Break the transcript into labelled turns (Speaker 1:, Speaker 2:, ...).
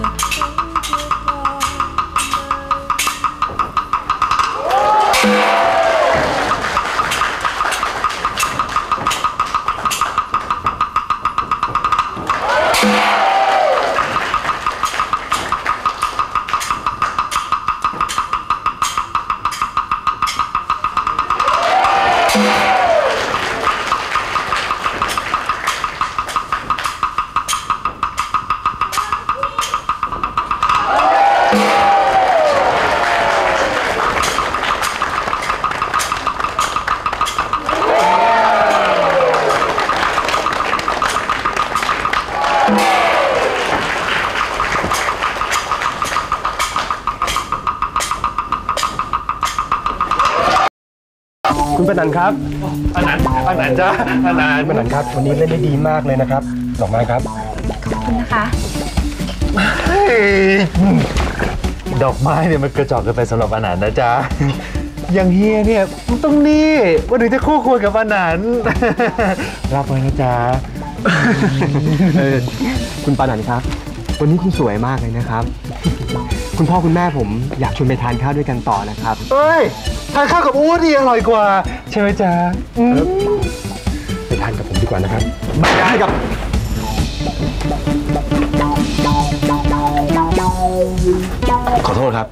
Speaker 1: Yeah. คุณปนันครับ
Speaker 2: อันนั้นอันนั้นจ้าอันนั้น
Speaker 1: คุณปนันครับ วันนี้เล่นได้ดีมากเลยนะครับดอกไม้ครับ
Speaker 3: คุณนะคะ
Speaker 2: เฮ้ยดอกไม้เนี่ยมันกระจอกเกินไปสำหรับอันนั้นนะจ๊ะ อย่างเฮียเนี่ยมันต้องนี่ว่าถึงจะคู่ควรกับอันนั้นรับไว้นะจ๊ะ
Speaker 1: เออคุณปานันครับ วันนี้คุณสวยมากเลยนะครับ คุณพ่อคุณแม่ผมอยากชวนไปทานข้าวด้วยกันต่อนะครับ
Speaker 2: เอ้ย ทานข้าวกับอู๊ดดีอร่อยกว่า ใช่ไหมจ๊ะอืม
Speaker 1: ไปทานกับผมดีกว่านะครับได้ครับ ขอโทษครับ